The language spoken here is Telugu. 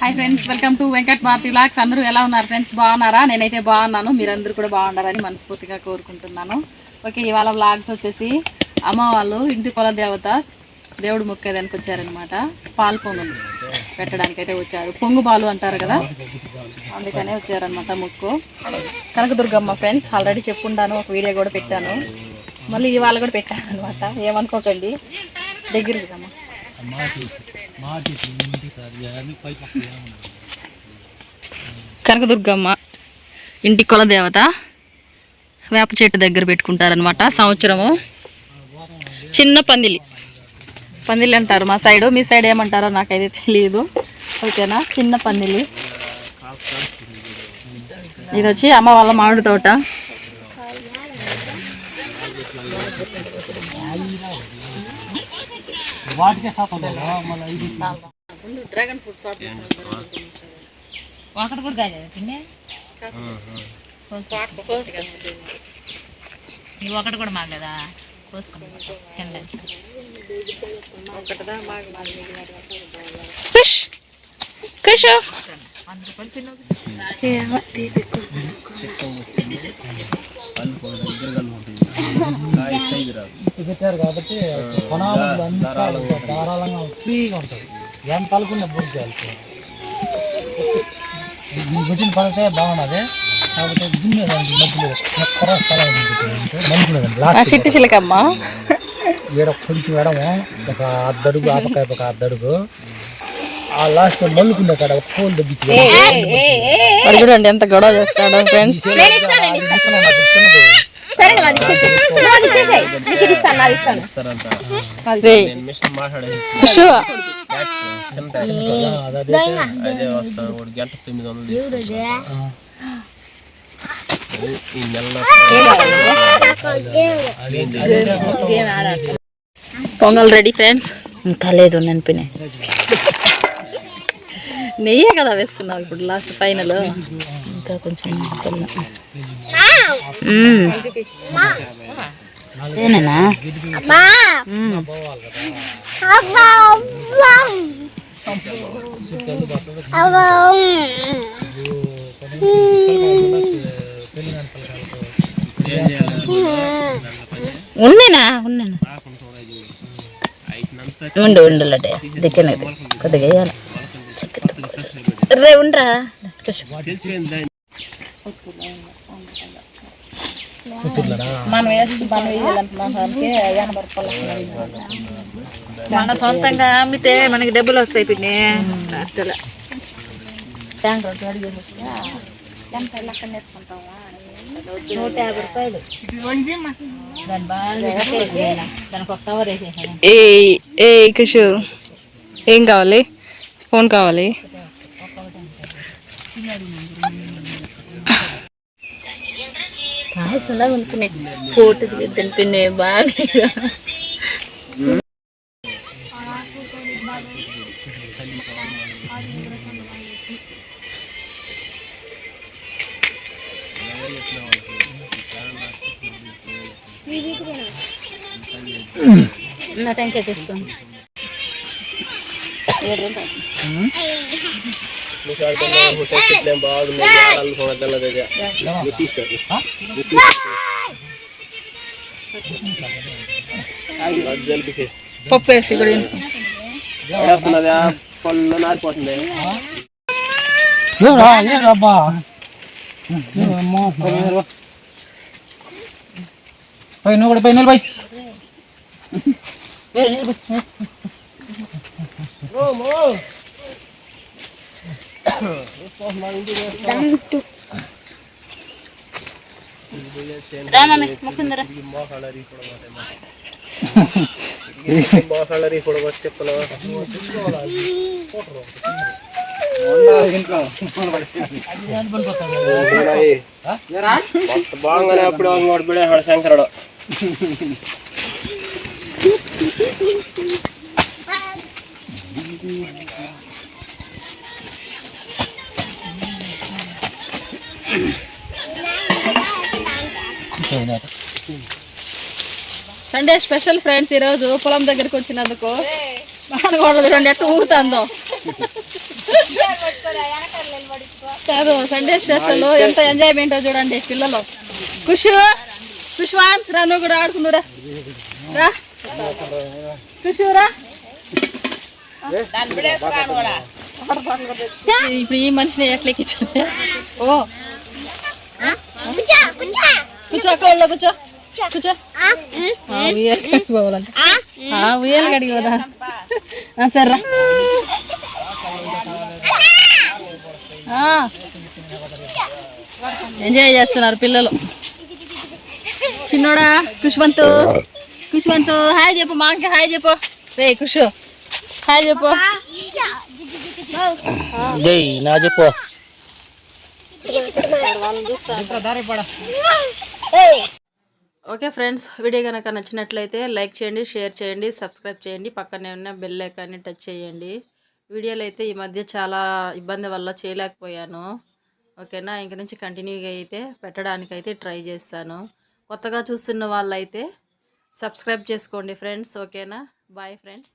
Hi friends welcome to Venkat Bharathi blogs అందరూ ఎలా ఉన్నారు ఫ్రెండ్స్ బాగున్నారా? నేనైతే బాగున్నాను. మీరందరూ కూడా బాగుండాలని మనస్ఫూర్తిగా కోరుకుంటున్నాను. ఓకే ఇవాళ బ్లాగ్స్ వచ్చేసి అమ్మ వాళ్ళు ఇంటి కుల దేవత దేవుడు మొక్కేదానికి వచ్చారనమాట పాలు పొంగులు పెట్టడానికి అయితే వచ్చారు. పొంగు పాలు అంటారు కదా? అందుకనే వచ్చారనమాట మొక్కు. కనకదుర్గమ్మ ఫ్రెండ్స్ ఆల్రెడీ చెప్పుండాను ఒక వీడియో కూడా పెట్టాను. మళ్ళీ ఇవాళ కూడా పెట్టాను అనమాట ఏమనుకోకండి. దగ్గరికి కదమ్మా కనకదుర్గమ్మ ఇంటి కుల దేవత వేప చెట్టు దగ్గర పెట్టుకుంటారనమాట సంవత్సరము. చిన్న పందిలి. పందిలి అంటారు మా సైడు. మీ సైడ్ ఏమంటారో నాకైతే తెలియదు. ఓకేనా? చిన్న పందిలి. ఇది వచ్చి అమ్మ వాళ్ళ మామిడి తోట. డ్రాగన్ ఫ్రూట్ తోట ఒకటి కూడా కాలేదు ఒకటి కూడా మాగలేదా కోసుకున్నా తినలేదు పెట్టారు కాబట్టి ధారాళంగా ఫ్రీగా ఉంటుంది ఎంత అనుకున్న బుక్ చేయాలి. దీనికి వచ్చిన పడితే బాగున్నది కాకపోతే దున్నేదానికి ఎక్కడ స్థలం లాస్ట్ చిట్టి చిలకమ్మ. ఈడ కొంచెం ఎడము ఒక అద్దడుగు ఆపకాయ ఒక అద్దడుగు. ఆ లాస్ట్ మల్లుకునే కాడ ఫోన్ తగ్గించి చూడండి ఎంత గొడవ చేస్తాడో ఫ్రెండ్స్ అదే వందలు తీసుకుంటాను. ఈ నెలలో పొంగల్ రెడీ ఫ్రెండ్స్. ఇంకా లేదు నెయ్యే కదా వేస్తున్నావు ఇప్పుడు లాస్ట్ ఫైనల్. ఇంకా కొంచెం. ఏనేనా ఉందేనా ఉన్నాను? ఉండు ఉండు లడ్డే. దిక్కనది కొద్దిగా వేయాలి. రే ఉండరా. మనం వేసి మనం వేయాలంటున్నానికి ఎనభై రూపాయలు మన సొంతంగా అమ్మితే మనకి డబ్బులు వస్తాయి పిన్ని అసలు ట్యాంక్ రోడ్డు అడిగేసి వస్తే ఎంత లెక్క నేర్చుకుంటావా నూట యాభై రూపాయలు దాని బాగా దానికి ఒక కవర్ వేసేసాను ఏ ఏ కిషు ఏం కావాలి ఫోన్ కావాలి పాయసంలా కొనుక్కునే ఫోటో పిన్ని బాగా నా టెంకాయ తీసుకోండి బాగుంది నాలుగు సంవత్సరాల దగ్గర తీసారు జరిపి పప్పు వేసి పళ్ళు నారిపోతుంది పై నువ్వు కూడా పై నిలబై బాగానే అప్పుడు శంకరుడు Thank you. Sunday special friends ఈరోజు పొలం దగ్గరికి వచ్చినందుకు. మానగోడలు చూడండి ఎట్లా ఊగుతుందో. కాదు సండే స్పెషల్ ఎంత ఎంజాయ్మెంట్ చూడండి పిల్లలు. ఖుషు ఖుష్వాన్ రా నువ్వు కూడా ఆడుకుందురా రా. ఖుషు రా. ఇప్పుడు ఈ మనిషిని ఎట్లెక్కించింది ఓ. కూర్చో అక్క ఒళ్ళో కూర్చో. కూర్చో. ఆ, ఉయ్యాల కాడికి పోవాలంట ఆ, ఉయ్యాల కడిగి పోదా? ఆ, సర్రా. ఎంజాయ్ చేస్తున్నారు పిల్లలు. చిన్నోడా కుష్వంతు. కుష్వంతు హాయ్ చెప్పు మాకి హాయ్ చెప్పు. రే కుషు. హాయ్ చెప్పు. నా చెప్పు. ఓకే ఫ్రెండ్స్ వీడియో కనుక నచ్చినట్లయితే లైక్ చేయండి షేర్ చేయండి సబ్స్క్రైబ్ చేయండి పక్కనే ఉన్న బెల్ ఐకాన్ని టచ్ చేయండి. వీడియోలు అయితే ఈ మధ్య చాలా ఇబ్బంది వల్ల చేయలేకపోయాను. ఓకేనా? ఇంక నుంచి కంటిన్యూగా అయితే పెట్టడానికైతే ట్రై చేస్తాను. కొత్తగా చూస్తున్న వాళ్ళైతే సబ్స్క్రైబ్ చేసుకోండి ఫ్రెండ్స్ ఓకేనా? Bye friends.